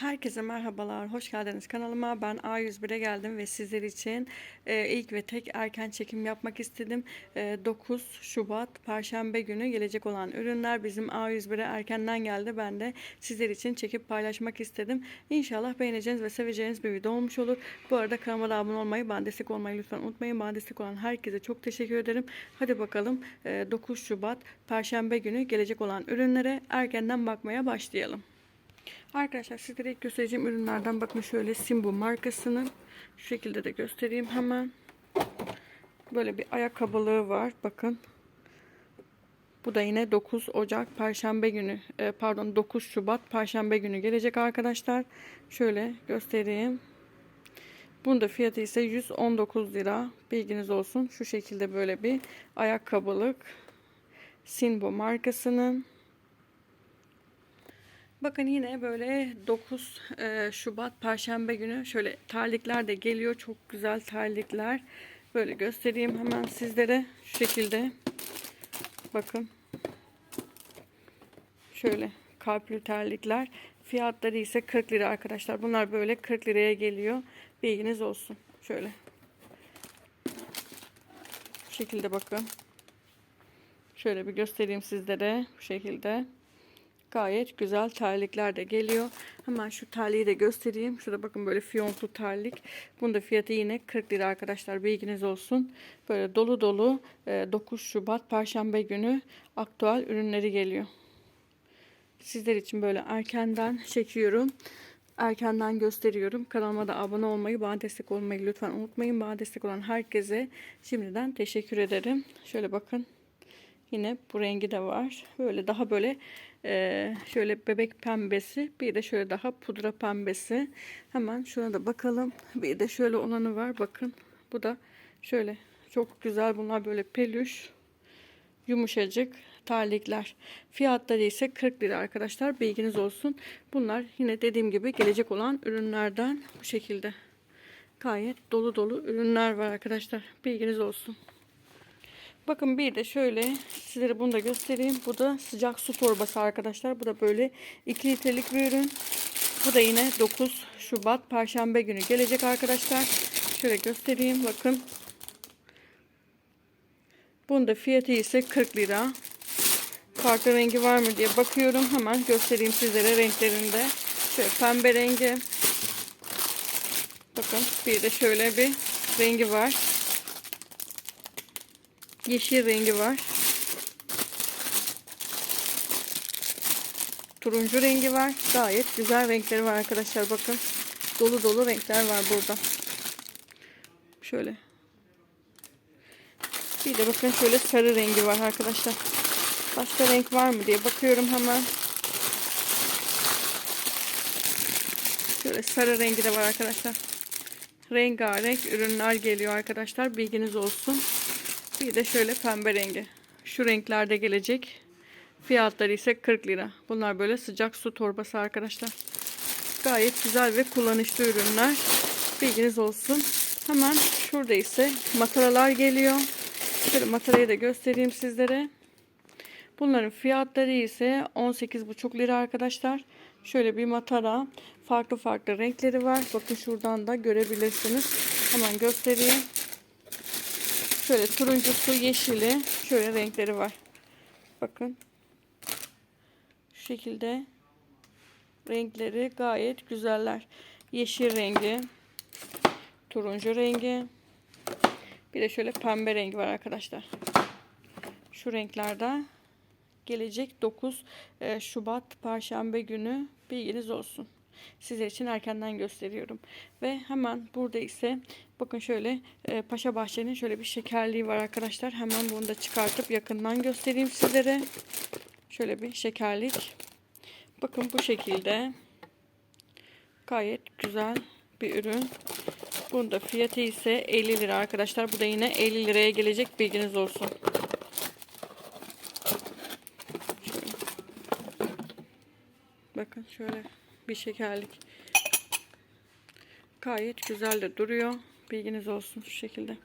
Herkese merhabalar, hoş geldiniz kanalıma. Ben A101'e geldim ve sizler için e, ilk ve tek erken çekim yapmak istedim. E, 9 Şubat Perşembe günü gelecek olan ürünler bizim A101'e erkenden geldi. Ben de sizler için çekip paylaşmak istedim. İnşallah beğeneceğiniz ve seveceğiniz bir video olmuş olur. Bu arada kanalıma abone olmayı, bana destek olmayı lütfen unutmayın. Bana destek olan herkese çok teşekkür ederim. Hadi bakalım e, 9 Şubat Perşembe günü gelecek olan ürünlere erkenden bakmaya başlayalım. Arkadaşlar sizlere ilk göstereceğim ürünlerden bakın şöyle Simbo markasının şu şekilde de göstereyim hemen. Böyle bir ayakkabılığı var bakın. Bu da yine 9 Ocak Perşembe günü e, pardon 9 Şubat Perşembe günü gelecek arkadaşlar. Şöyle göstereyim. Bunun da fiyatı ise 119 lira. Bilginiz olsun. Şu şekilde böyle bir ayakkabılık. Simbo markasının. Bakın yine böyle 9 e, Şubat Perşembe günü şöyle terlikler de geliyor. Çok güzel terlikler. Böyle göstereyim hemen sizlere. Şu şekilde. Bakın. Şöyle kalplü terlikler. Fiyatları ise 40 lira arkadaşlar. Bunlar böyle 40 liraya geliyor. Bilginiz olsun. Şöyle. Bu şekilde bakın. Şöyle bir göstereyim sizlere. Bu şekilde. Gayet güzel terlikler de geliyor. Hemen şu terliği de göstereyim. Şurada bakın böyle fiyonklu terlik. Bunun da fiyatı yine 40 lira arkadaşlar. Bilginiz olsun. Böyle dolu dolu 9 Şubat Perşembe günü aktüel ürünleri geliyor. Sizler için böyle erkenden çekiyorum. Erkenden gösteriyorum. Kanalıma da abone olmayı, bana destek olmayı lütfen unutmayın. Bana destek olan herkese şimdiden teşekkür ederim. Şöyle bakın. Yine bu rengi de var. Böyle daha böyle e, şöyle bebek pembesi. Bir de şöyle daha pudra pembesi. Hemen şuna da bakalım. Bir de şöyle olanı var. Bakın. Bu da şöyle çok güzel. Bunlar böyle peluş. Yumuşacık terlikler. Fiyatları ise 40 lira arkadaşlar. Bilginiz olsun. Bunlar yine dediğim gibi gelecek olan ürünlerden bu şekilde. Gayet dolu dolu ürünler var arkadaşlar. Bilginiz olsun. Bakın bir de şöyle sizlere bunu da göstereyim. Bu da sıcak su torbası arkadaşlar. Bu da böyle 2 litrelik bir ürün. Bu da yine 9 Şubat Perşembe günü gelecek arkadaşlar. Şöyle göstereyim bakın. Bunun da fiyatı ise 40 lira. Farklı rengi var mı diye bakıyorum. Hemen göstereyim sizlere renklerinde. Şöyle pembe rengi. Bakın bir de şöyle bir rengi var yeşil rengi var. Turuncu rengi var. Gayet güzel renkleri var arkadaşlar. Bakın dolu dolu renkler var burada. Şöyle. Bir de bakın şöyle sarı rengi var arkadaşlar. Başka renk var mı diye bakıyorum hemen. Şöyle sarı rengi de var arkadaşlar. Rengarenk ürünler geliyor arkadaşlar. Bilginiz olsun. Bir de şöyle pembe rengi. Şu renklerde gelecek. Fiyatları ise 40 lira. Bunlar böyle sıcak su torbası arkadaşlar. Gayet güzel ve kullanışlı ürünler. Bilginiz olsun. Hemen şurada ise mataralar geliyor. Şöyle matarayı da göstereyim sizlere. Bunların fiyatları ise 18,5 lira arkadaşlar. Şöyle bir matara. Farklı farklı renkleri var. Bakın şuradan da görebilirsiniz. Hemen göstereyim. Şöyle turuncusu, yeşili, şöyle renkleri var. Bakın. Şu şekilde renkleri gayet güzeller. Yeşil rengi, turuncu rengi, bir de şöyle pembe rengi var arkadaşlar. Şu renklerde gelecek 9 e, Şubat Perşembe günü bilginiz olsun sizler için erkenden gösteriyorum. Ve hemen burada ise bakın şöyle e, Paşa Bahçe'nin şöyle bir şekerliği var arkadaşlar. Hemen bunu da çıkartıp yakından göstereyim sizlere. Şöyle bir şekerlik. Bakın bu şekilde. Gayet güzel bir ürün. Bunda fiyatı ise 50 lira arkadaşlar. Bu da yine 50 liraya gelecek bilginiz olsun. Şöyle. Bakın şöyle bir şekerlik. Gayet güzel de duruyor. Bilginiz olsun şu şekilde.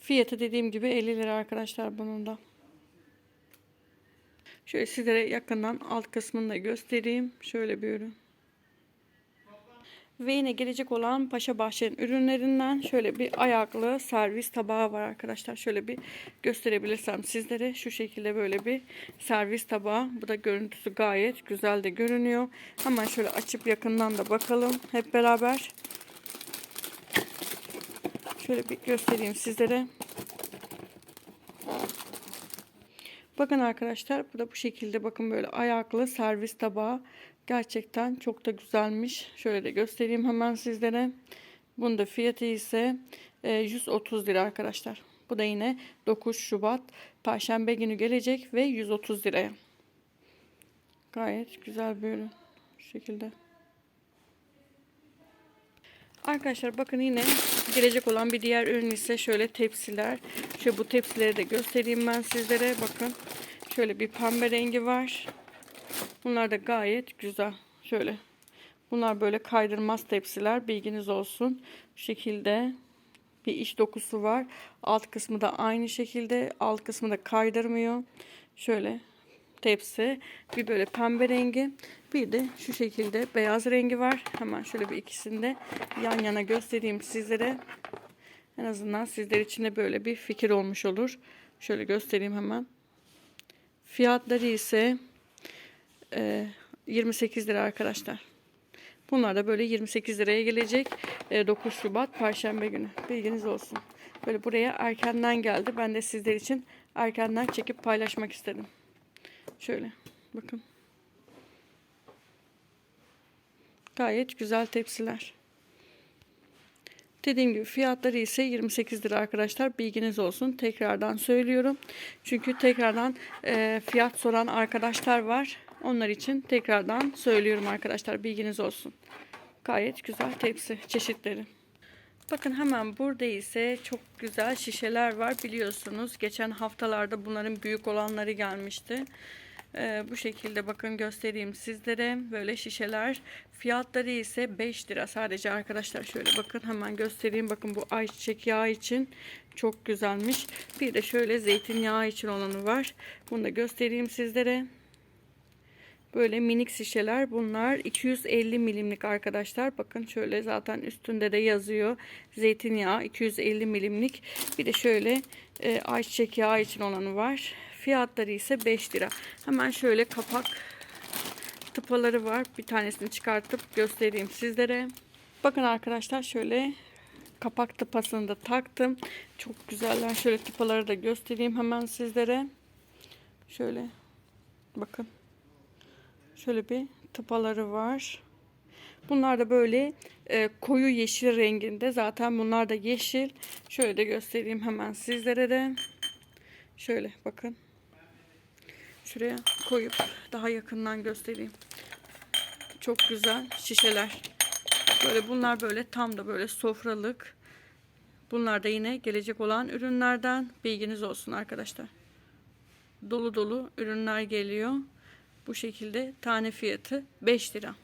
Fiyatı dediğim gibi 50 lira arkadaşlar bunun da. Şöyle sizlere yakından alt kısmını da göstereyim. Şöyle bir ürün. Ve yine gelecek olan Paşa Bahçe'nin ürünlerinden şöyle bir ayaklı servis tabağı var arkadaşlar. Şöyle bir gösterebilirsem sizlere şu şekilde böyle bir servis tabağı. Bu da görüntüsü gayet güzel de görünüyor. Hemen şöyle açıp yakından da bakalım hep beraber. Şöyle bir göstereyim sizlere. Bakın arkadaşlar bu da bu şekilde bakın böyle ayaklı servis tabağı. Gerçekten çok da güzelmiş. Şöyle de göstereyim hemen sizlere. Bunun da fiyatı ise e, 130 lira arkadaşlar. Bu da yine 9 Şubat Perşembe günü gelecek ve 130 liraya. Gayet güzel bir ürün. Şu şekilde. Arkadaşlar bakın yine gelecek olan bir diğer ürün ise şöyle tepsiler. Şöyle bu tepsileri de göstereyim ben sizlere. Bakın şöyle bir pembe rengi var. Bunlar da gayet güzel. Şöyle. Bunlar böyle kaydırmaz tepsiler. Bilginiz olsun. Şu şekilde bir iç dokusu var. Alt kısmı da aynı şekilde. Alt kısmı da kaydırmıyor. Şöyle tepsi. Bir böyle pembe rengi. Bir de şu şekilde beyaz rengi var. Hemen şöyle bir ikisini de yan yana göstereyim sizlere. En azından sizler için de böyle bir fikir olmuş olur. Şöyle göstereyim hemen. Fiyatları ise e, 28 lira arkadaşlar. Bunlar da böyle 28 liraya gelecek. E, 9 Şubat Perşembe günü. Bilginiz olsun. Böyle buraya erkenden geldi. Ben de sizler için erkenden çekip paylaşmak istedim. Şöyle bakın. Gayet güzel tepsiler. Dediğim gibi fiyatları ise 28 lira arkadaşlar. Bilginiz olsun. Tekrardan söylüyorum. Çünkü tekrardan e, fiyat soran arkadaşlar var. Onlar için tekrardan söylüyorum arkadaşlar. Bilginiz olsun. Gayet güzel tepsi çeşitleri. Bakın hemen burada ise çok güzel şişeler var. Biliyorsunuz geçen haftalarda bunların büyük olanları gelmişti. Ee, bu şekilde bakın göstereyim sizlere. Böyle şişeler. Fiyatları ise 5 lira sadece arkadaşlar. Şöyle bakın hemen göstereyim. Bakın bu ayçiçek yağı için çok güzelmiş. Bir de şöyle zeytinyağı için olanı var. Bunu da göstereyim sizlere. Böyle minik şişeler bunlar 250 milimlik arkadaşlar. Bakın şöyle zaten üstünde de yazıyor. Zeytinyağı 250 milimlik. Bir de şöyle e, ayçiçek yağı için olanı var. Fiyatları ise 5 lira. Hemen şöyle kapak tıpaları var. Bir tanesini çıkartıp göstereyim sizlere. Bakın arkadaşlar şöyle kapak tıpasını da taktım. Çok güzeller. Şöyle tıpaları da göstereyim hemen sizlere. Şöyle bakın. Şöyle bir tıpaları var. Bunlar da böyle e, koyu yeşil renginde. Zaten bunlar da yeşil. Şöyle de göstereyim hemen sizlere de. Şöyle bakın. Şuraya koyup daha yakından göstereyim. Çok güzel şişeler. Böyle bunlar böyle tam da böyle sofralık. Bunlar da yine gelecek olan ürünlerden bilginiz olsun arkadaşlar. Dolu dolu ürünler geliyor. Bu şekilde tane fiyatı 5 lira.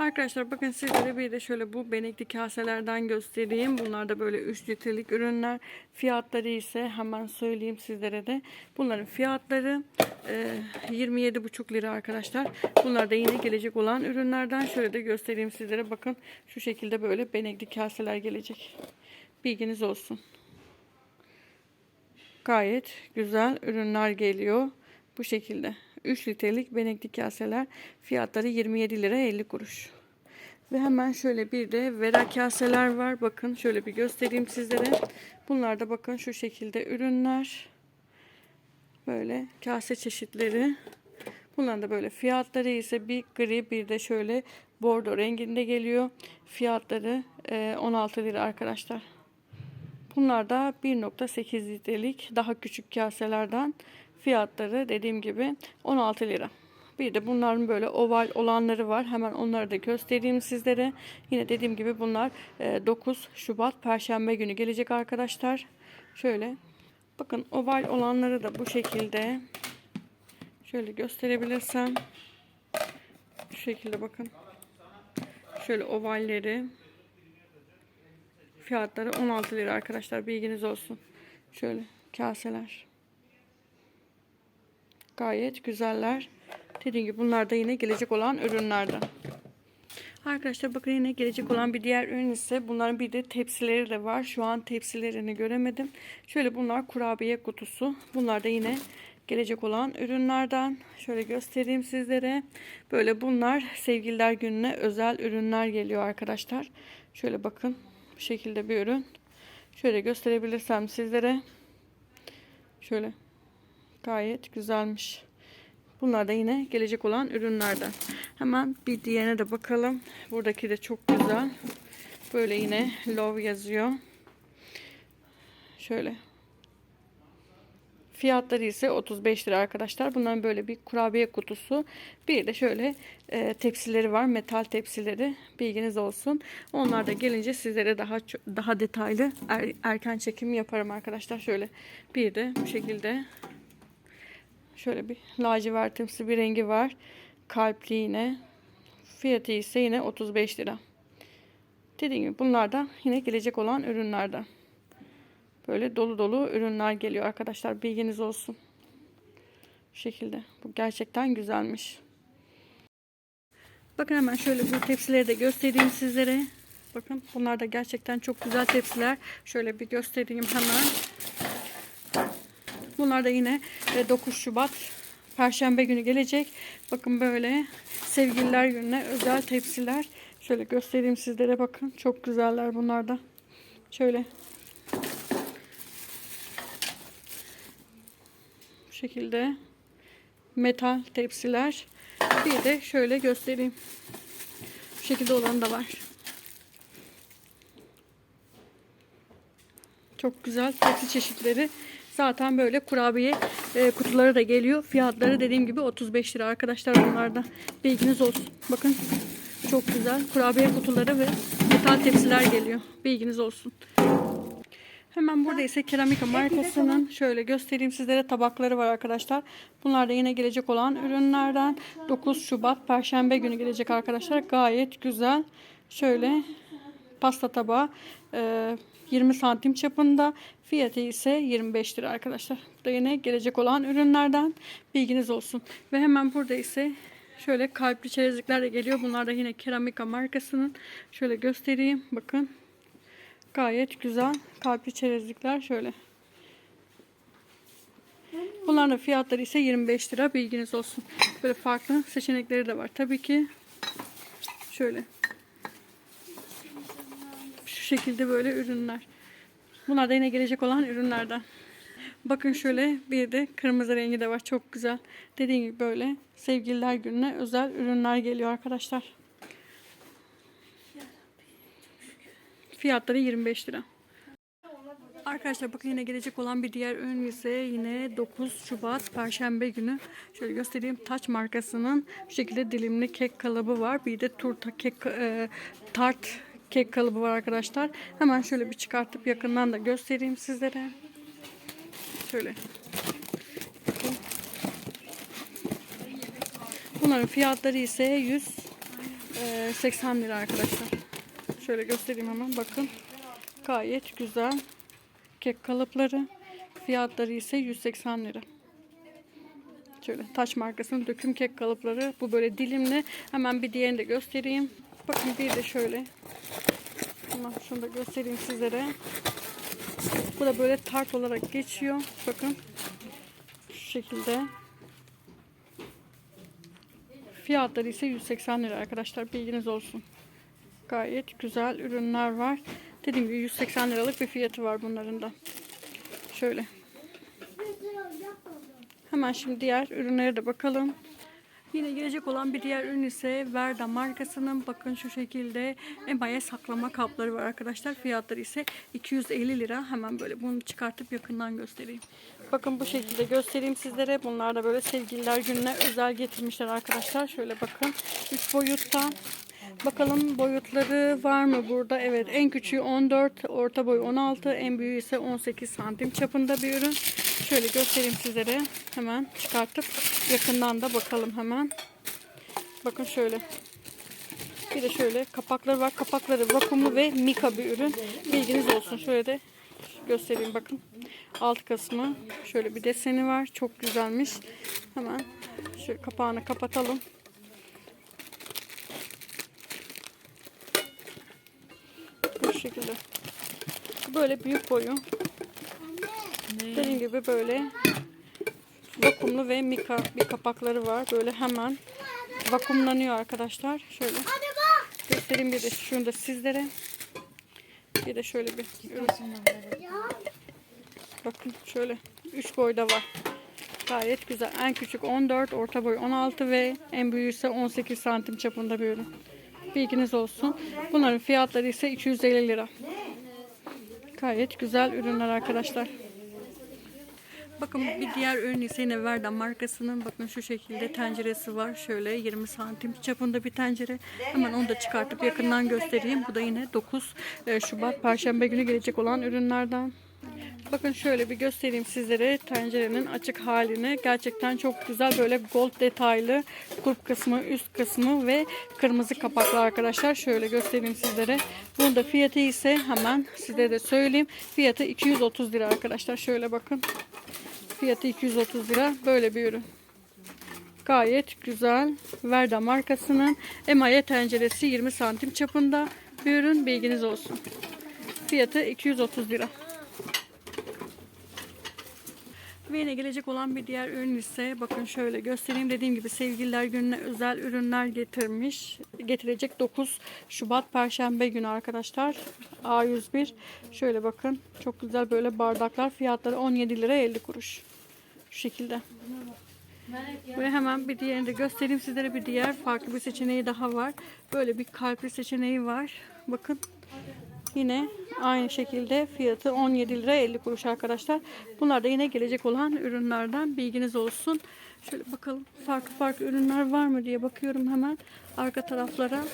Arkadaşlar bakın sizlere bir de şöyle bu benekli kaselerden göstereyim. Bunlar da böyle 3 litrelik ürünler. Fiyatları ise hemen söyleyeyim sizlere de. Bunların fiyatları e, 27,5 lira arkadaşlar. Bunlar da yine gelecek olan ürünlerden. Şöyle de göstereyim sizlere. Bakın şu şekilde böyle benekli kaseler gelecek. Bilginiz olsun. Gayet güzel ürünler geliyor. Bu şekilde. 3 litrelik benekli kaseler fiyatları 27 lira 50 kuruş. Ve hemen şöyle bir de vera kaseler var. Bakın şöyle bir göstereyim sizlere. Bunlar da bakın şu şekilde ürünler. Böyle kase çeşitleri. Bunların da böyle fiyatları ise bir gri bir de şöyle bordo renginde geliyor. Fiyatları 16 lira arkadaşlar. Bunlar da 1.8 litrelik daha küçük kaselerden fiyatları dediğim gibi 16 lira. Bir de bunların böyle oval olanları var. Hemen onları da göstereyim sizlere. Yine dediğim gibi bunlar 9 Şubat Perşembe günü gelecek arkadaşlar. Şöyle bakın oval olanları da bu şekilde. Şöyle gösterebilirsem. Şu şekilde bakın. Şöyle ovalleri. Fiyatları 16 lira arkadaşlar. Bilginiz olsun. Şöyle kaseler. Gayet güzeller. Dediğim gibi bunlar da yine gelecek olan ürünlerden. Arkadaşlar bakın yine gelecek olan bir diğer ürün ise bunların bir de tepsileri de var. Şu an tepsilerini göremedim. Şöyle bunlar kurabiye kutusu. Bunlar da yine gelecek olan ürünlerden. Şöyle göstereyim sizlere. Böyle bunlar sevgililer gününe özel ürünler geliyor arkadaşlar. Şöyle bakın bu şekilde bir ürün. Şöyle gösterebilirsem sizlere. Şöyle gayet güzelmiş. Bunlar da yine gelecek olan ürünlerden. Hemen bir diğerine de bakalım. Buradaki de çok güzel. Böyle yine love yazıyor. Şöyle. Fiyatları ise 35 lira arkadaşlar. Bunların böyle bir kurabiye kutusu. Bir de şöyle e, tepsileri var. Metal tepsileri. Bilginiz olsun. Onlar da gelince sizlere daha daha detaylı er- erken çekim yaparım arkadaşlar. Şöyle bir de bu şekilde Şöyle bir lacivertimsi bir rengi var. Kalpli yine. Fiyatı ise yine 35 lira. Dediğim gibi bunlar da yine gelecek olan ürünlerden. Böyle dolu dolu ürünler geliyor arkadaşlar. Bilginiz olsun. Bu şekilde. Bu gerçekten güzelmiş. Bakın hemen şöyle bu tepsileri de göstereyim sizlere. Bakın bunlar da gerçekten çok güzel tepsiler. Şöyle bir göstereyim hemen. Bunlar da yine e, 9 Şubat Perşembe günü gelecek. Bakın böyle sevgililer gününe özel tepsiler. Şöyle göstereyim sizlere bakın. Çok güzeller bunlar da. Şöyle. Bu şekilde metal tepsiler. Bir de şöyle göstereyim. Bu şekilde olan da var. Çok güzel tepsi çeşitleri. Zaten böyle kurabiye e, kutuları da geliyor. Fiyatları dediğim gibi 35 lira arkadaşlar bunlarda. Bilginiz olsun. Bakın çok güzel kurabiye kutuları ve metal tepsiler geliyor. Bilginiz olsun. Hemen burada ise Keramika markasının şöyle göstereyim sizlere tabakları var arkadaşlar. Bunlar da yine gelecek olan ürünlerden. 9 Şubat Perşembe günü gelecek arkadaşlar. Gayet güzel. Şöyle pasta tabağı e, 20 santim çapında. Fiyatı ise 25 lira arkadaşlar. Bu da yine gelecek olan ürünlerden. Bilginiz olsun. Ve hemen burada ise şöyle kalpli çerezlikler de geliyor. Bunlar da yine Keramika markasının. Şöyle göstereyim. Bakın. Gayet güzel kalpli çerezlikler şöyle. Bunların fiyatları ise 25 lira. Bilginiz olsun. Böyle farklı seçenekleri de var. Tabii ki şöyle şu şekilde böyle ürünler. Bunlar da yine gelecek olan ürünlerden. Bakın şöyle bir de kırmızı rengi de var. Çok güzel. Dediğim gibi böyle sevgililer gününe özel ürünler geliyor arkadaşlar. Fiyatları 25 lira. Arkadaşlar bakın yine gelecek olan bir diğer ürün ise yine 9 Şubat Perşembe günü. Şöyle göstereyim. Taç markasının şu şekilde dilimli kek kalıbı var. Bir de turta kek e, tart kek kalıbı var arkadaşlar. Hemen şöyle bir çıkartıp yakından da göstereyim sizlere. Şöyle. Bunların fiyatları ise 180 lira arkadaşlar. Şöyle göstereyim hemen bakın. Gayet güzel kek kalıpları. Fiyatları ise 180 lira. Şöyle taş markasının döküm kek kalıpları. Bu böyle dilimli. Hemen bir diğerini de göstereyim. Bakın bir de şöyle. Hemen şunu da göstereyim sizlere. Bu da böyle tart olarak geçiyor. Bakın. Şu şekilde. Fiyatları ise 180 lira arkadaşlar. Bilginiz olsun. Gayet güzel ürünler var. Dediğim gibi 180 liralık bir fiyatı var bunların da. Şöyle. Hemen şimdi diğer ürünlere de bakalım. Yine gelecek olan bir diğer ürün ise Verda markasının bakın şu şekilde emaye saklama kapları var arkadaşlar. Fiyatları ise 250 lira. Hemen böyle bunu çıkartıp yakından göstereyim. Bakın bu şekilde göstereyim sizlere. Bunlar da böyle sevgililer gününe özel getirmişler arkadaşlar. Şöyle bakın. 3 boyutta. Bakalım boyutları var mı burada? Evet en küçüğü 14, orta boy 16, en büyüğü ise 18 santim çapında bir ürün. Şöyle göstereyim sizlere. Hemen çıkartıp yakından da bakalım hemen. Bakın şöyle. Bir de şöyle kapakları var. Kapakları vakumlu ve mika bir ürün. Bilginiz olsun. Şöyle de göstereyim bakın. Alt kısmı şöyle bir deseni var. Çok güzelmiş. Hemen şu kapağını kapatalım. Bu şekilde. Böyle büyük boyu. Dediğim gibi böyle vakumlu ve mika bir kapakları var. Böyle hemen vakumlanıyor arkadaşlar. Şöyle göstereyim bir de şunu da sizlere. Bir de şöyle bir. Bakın şöyle 3 boyda var. Gayet güzel. En küçük 14, orta boy 16 ve en büyüğü ise 18 santim çapında bir ürün. Bilginiz olsun. Bunların fiyatları ise 250 lira. Gayet güzel ürünler arkadaşlar. Bakın bir diğer ürün ise yine Verda markasının bakın şu şekilde tenceresi var. Şöyle 20 santim çapında bir tencere. Hemen onu da çıkartıp yakından göstereyim. Bu da yine 9 e, Şubat Perşembe günü gelecek olan ürünlerden. Bakın şöyle bir göstereyim sizlere tencerenin açık halini. Gerçekten çok güzel böyle gold detaylı kulp kısmı, üst kısmı ve kırmızı kapaklı arkadaşlar. Şöyle göstereyim sizlere. Bunun da fiyatı ise hemen size de söyleyeyim. Fiyatı 230 lira arkadaşlar. Şöyle bakın. Fiyatı 230 lira. Böyle bir ürün. Gayet güzel. Verda markasının emaye tenceresi 20 santim çapında bir ürün. Bilginiz olsun. Fiyatı 230 lira. Ve yine gelecek olan bir diğer ürün ise bakın şöyle göstereyim. Dediğim gibi sevgililer gününe özel ürünler getirmiş. Getirecek 9 Şubat Perşembe günü arkadaşlar. A101. Şöyle bakın. Çok güzel böyle bardaklar. Fiyatları 17 lira 50 kuruş. Şu şekilde. Ve hemen bir diğerini de göstereyim sizlere. Bir diğer farklı bir seçeneği daha var. Böyle bir kalpli seçeneği var. Bakın. Yine aynı şekilde fiyatı 17 lira 50 kuruş arkadaşlar. Bunlar da yine gelecek olan ürünlerden bilginiz olsun. Şöyle bakalım farklı farklı ürünler var mı diye bakıyorum hemen arka taraflara.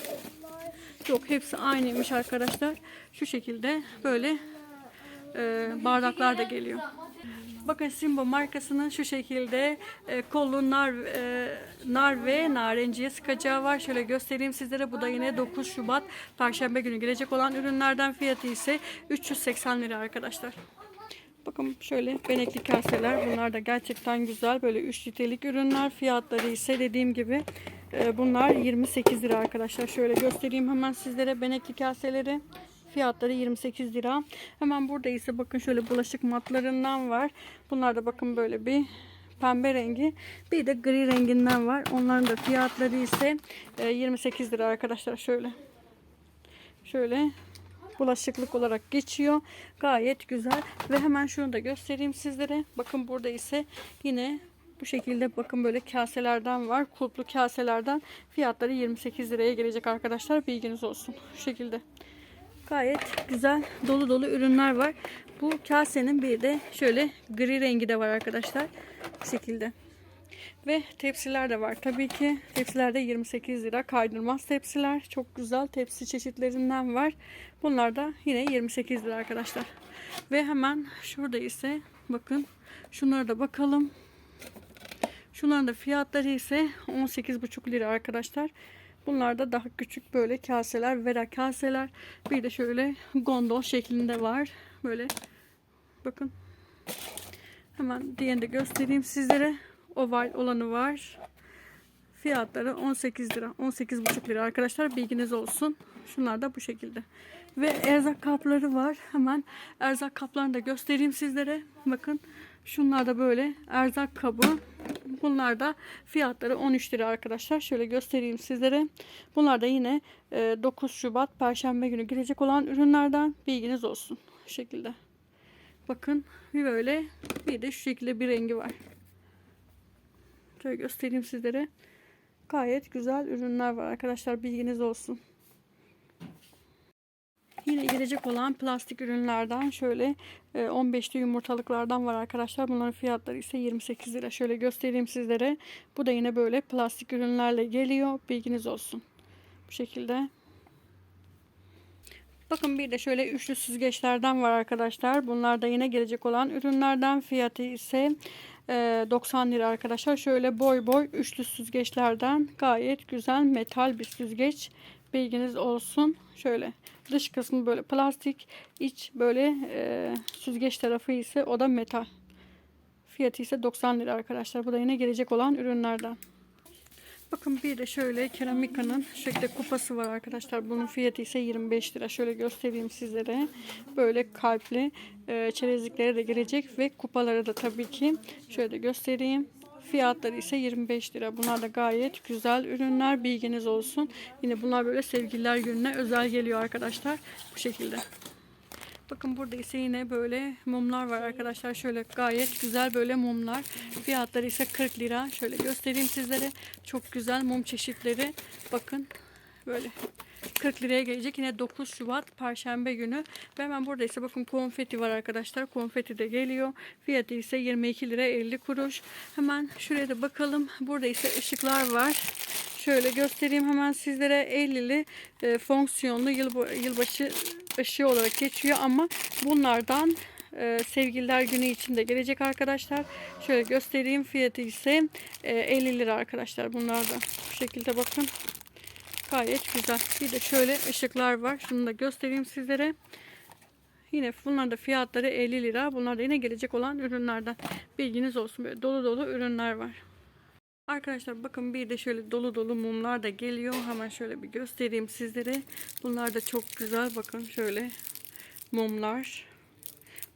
Yok hepsi aynıymış arkadaşlar. Şu şekilde böyle e, bardaklar da geliyor. Bakın Simbo markasının şu şekilde e, kollu nar, e, nar ve narenciye sıkacağı var. Şöyle göstereyim sizlere. Bu da yine 9 Şubat Perşembe günü gelecek olan ürünlerden fiyatı ise 380 lira arkadaşlar. Bakın şöyle benekli kaseler. Bunlar da gerçekten güzel. Böyle 3 litrelik ürünler. Fiyatları ise dediğim gibi e, bunlar 28 lira arkadaşlar. Şöyle göstereyim hemen sizlere benekli kaseleri. Fiyatları 28 lira. Hemen burada ise bakın şöyle bulaşık matlarından var. Bunlar da bakın böyle bir pembe rengi. Bir de gri renginden var. Onların da fiyatları ise e, 28 lira arkadaşlar. Şöyle. Şöyle bulaşıklık olarak geçiyor. Gayet güzel. Ve hemen şunu da göstereyim sizlere. Bakın burada ise yine bu şekilde bakın böyle kaselerden var. Kulplu kaselerden fiyatları 28 liraya gelecek arkadaşlar. Bilginiz olsun. Şu şekilde. Gayet güzel dolu dolu ürünler var. Bu kasenin bir de şöyle gri rengi de var arkadaşlar. Bu şekilde. Ve tepsiler de var. Tabii ki tepsiler de 28 lira. Kaydırmaz tepsiler. Çok güzel tepsi çeşitlerinden var. Bunlar da yine 28 lira arkadaşlar. Ve hemen şurada ise bakın şunlara da bakalım. Şunların da fiyatları ise 18,5 lira arkadaşlar. Bunlar da daha küçük böyle kaseler, vera kaseler. Bir de şöyle gondol şeklinde var. Böyle bakın. Hemen diğerini de göstereyim sizlere. Oval olanı var. Fiyatları 18 lira. 18,5 lira arkadaşlar. Bilginiz olsun. Şunlar da bu şekilde. Ve erzak kapları var. Hemen erzak kaplarını da göstereyim sizlere. Bakın. Şunlar da böyle erzak kabı. Bunlar da fiyatları 13 lira arkadaşlar. Şöyle göstereyim sizlere. Bunlar da yine 9 Şubat Perşembe günü gelecek olan ürünlerden bilginiz olsun. Şu şekilde. Bakın bir böyle bir de şu şekilde bir rengi var. Şöyle göstereyim sizlere. Gayet güzel ürünler var arkadaşlar. Bilginiz olsun. Yine gelecek olan plastik ürünlerden şöyle 15'li yumurtalıklardan var arkadaşlar. Bunların fiyatları ise 28 lira. Şöyle göstereyim sizlere. Bu da yine böyle plastik ürünlerle geliyor. Bilginiz olsun. Bu şekilde. Bakın bir de şöyle üçlü süzgeçlerden var arkadaşlar. Bunlar da yine gelecek olan ürünlerden. Fiyatı ise 90 lira arkadaşlar. Şöyle boy boy üçlü süzgeçlerden gayet güzel metal bir süzgeç. Bilginiz olsun. Şöyle dış kısmı böyle plastik, iç böyle e, süzgeç tarafı ise o da metal. Fiyatı ise 90 lira arkadaşlar. Bu da yine gelecek olan ürünlerden. Bakın bir de şöyle keramika'nın şekilde kupası var arkadaşlar. Bunun fiyatı ise 25 lira. Şöyle göstereyim sizlere. Böyle kalpli e, çerezliklere de gelecek ve kupaları da tabii ki şöyle göstereyim. Fiyatları ise 25 lira. Bunlar da gayet güzel ürünler. Bilginiz olsun. Yine bunlar böyle sevgililer gününe özel geliyor arkadaşlar. Bu şekilde. Bakın burada ise yine böyle mumlar var arkadaşlar. Şöyle gayet güzel böyle mumlar. Fiyatları ise 40 lira. Şöyle göstereyim sizlere. Çok güzel mum çeşitleri. Bakın böyle 40 liraya gelecek. Yine 9 Şubat Perşembe günü. Ve hemen burada ise bakın konfeti var arkadaşlar. Konfeti de geliyor. Fiyatı ise 22 lira 50 kuruş. Hemen şuraya da bakalım. Burada ise ışıklar var. Şöyle göstereyim hemen sizlere 50'li e, fonksiyonlu yıl, yılbaşı ışığı olarak geçiyor ama bunlardan e, sevgililer günü için de gelecek arkadaşlar. Şöyle göstereyim fiyatı ise e, 50 lira arkadaşlar bunlardan. Bu şekilde bakın. Gayet güzel. Bir de şöyle ışıklar var. Şunu da göstereyim sizlere. Yine bunların da fiyatları 50 lira. Bunlar da yine gelecek olan ürünlerden. Bilginiz olsun. Böyle dolu dolu ürünler var. Arkadaşlar bakın bir de şöyle dolu dolu mumlar da geliyor. Hemen şöyle bir göstereyim sizlere. Bunlar da çok güzel. Bakın şöyle mumlar.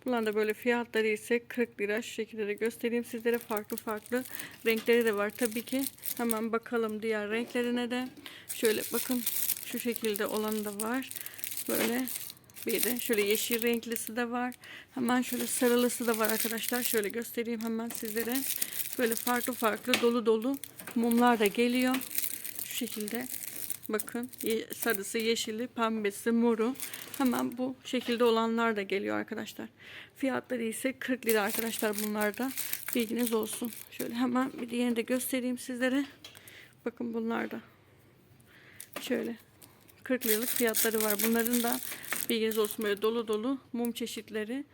Bunlar da böyle fiyatları ise 40 lira. Şu şekilde de göstereyim sizlere. Farklı farklı renkleri de var. Tabii ki hemen bakalım diğer renklerine de. Şöyle bakın şu şekilde olanı da var. Böyle bir de şöyle yeşil renklisi de var. Hemen şöyle sarılısı da var arkadaşlar. Şöyle göstereyim hemen sizlere. Böyle farklı farklı dolu dolu mumlar da geliyor. Şu şekilde. Bakın sarısı, yeşili, pembesi, moru. Hemen bu şekilde olanlar da geliyor arkadaşlar. Fiyatları ise 40 lira arkadaşlar bunlar da. Bilginiz olsun. Şöyle hemen bir diğerini de göstereyim sizlere. Bakın bunlar da. Şöyle 40 liralık fiyatları var. Bunların da bilginiz olsun böyle dolu dolu mum çeşitleri.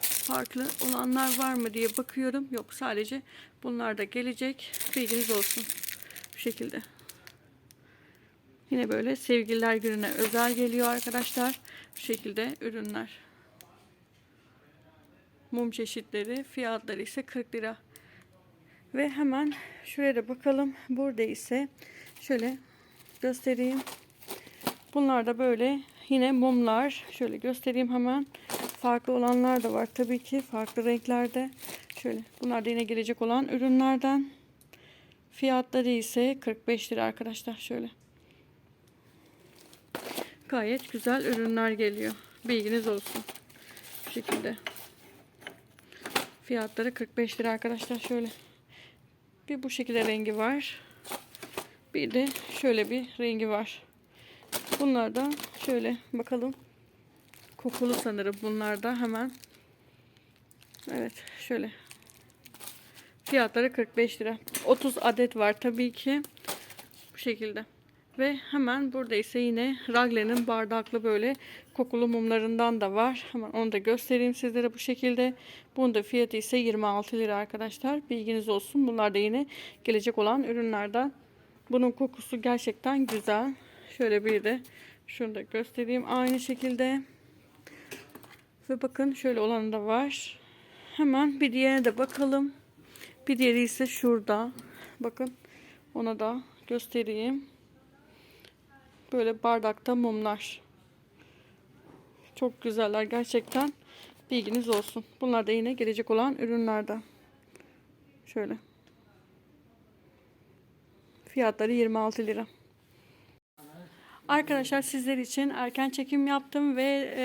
Farklı olanlar var mı diye bakıyorum. Yok sadece bunlar da gelecek. Bilginiz olsun. Bu şekilde. Yine böyle sevgililer gününe özel geliyor arkadaşlar. Bu şekilde ürünler. Mum çeşitleri fiyatları ise 40 lira. Ve hemen şuraya da bakalım. Burada ise şöyle göstereyim. Bunlar da böyle yine mumlar. Şöyle göstereyim hemen. Farklı olanlar da var tabii ki. Farklı renklerde. Şöyle bunlar da yine gelecek olan ürünlerden. Fiyatları ise 45 lira arkadaşlar. Şöyle. Gayet güzel ürünler geliyor. Bilginiz olsun. Bu şekilde. Fiyatları 45 lira arkadaşlar. Şöyle. Bir bu şekilde rengi var. Bir de şöyle bir rengi var. Bunlar da şöyle bakalım. Kokulu sanırım bunlar da hemen. Evet şöyle. Fiyatları 45 lira. 30 adet var tabii ki. Bu şekilde. Ve hemen burada ise yine Ragle'nin bardaklı böyle kokulu mumlarından da var. Hemen onu da göstereyim sizlere bu şekilde. Bunun da fiyatı ise 26 lira arkadaşlar. Bilginiz olsun. Bunlar da yine gelecek olan ürünlerden. Bunun kokusu gerçekten güzel. Şöyle bir de şunu da göstereyim. Aynı şekilde. Ve bakın şöyle olanı da var. Hemen bir diğerine de bakalım. Bir diğeri ise şurada. Bakın ona da göstereyim. Böyle bardakta mumlar. Çok güzeller gerçekten. Bilginiz olsun. Bunlar da yine gelecek olan ürünlerden. Şöyle. Fiyatları 26 lira. Arkadaşlar sizler için erken çekim yaptım ve e,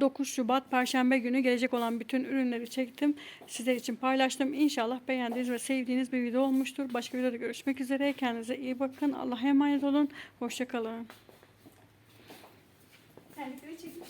9 Şubat Perşembe günü gelecek olan bütün ürünleri çektim. Sizler için paylaştım. İnşallah beğendiğiniz ve sevdiğiniz bir video olmuştur. Başka videoda görüşmek üzere. Kendinize iyi bakın. Allah'a emanet olun. Hoşçakalın. Terlikleri çekmiş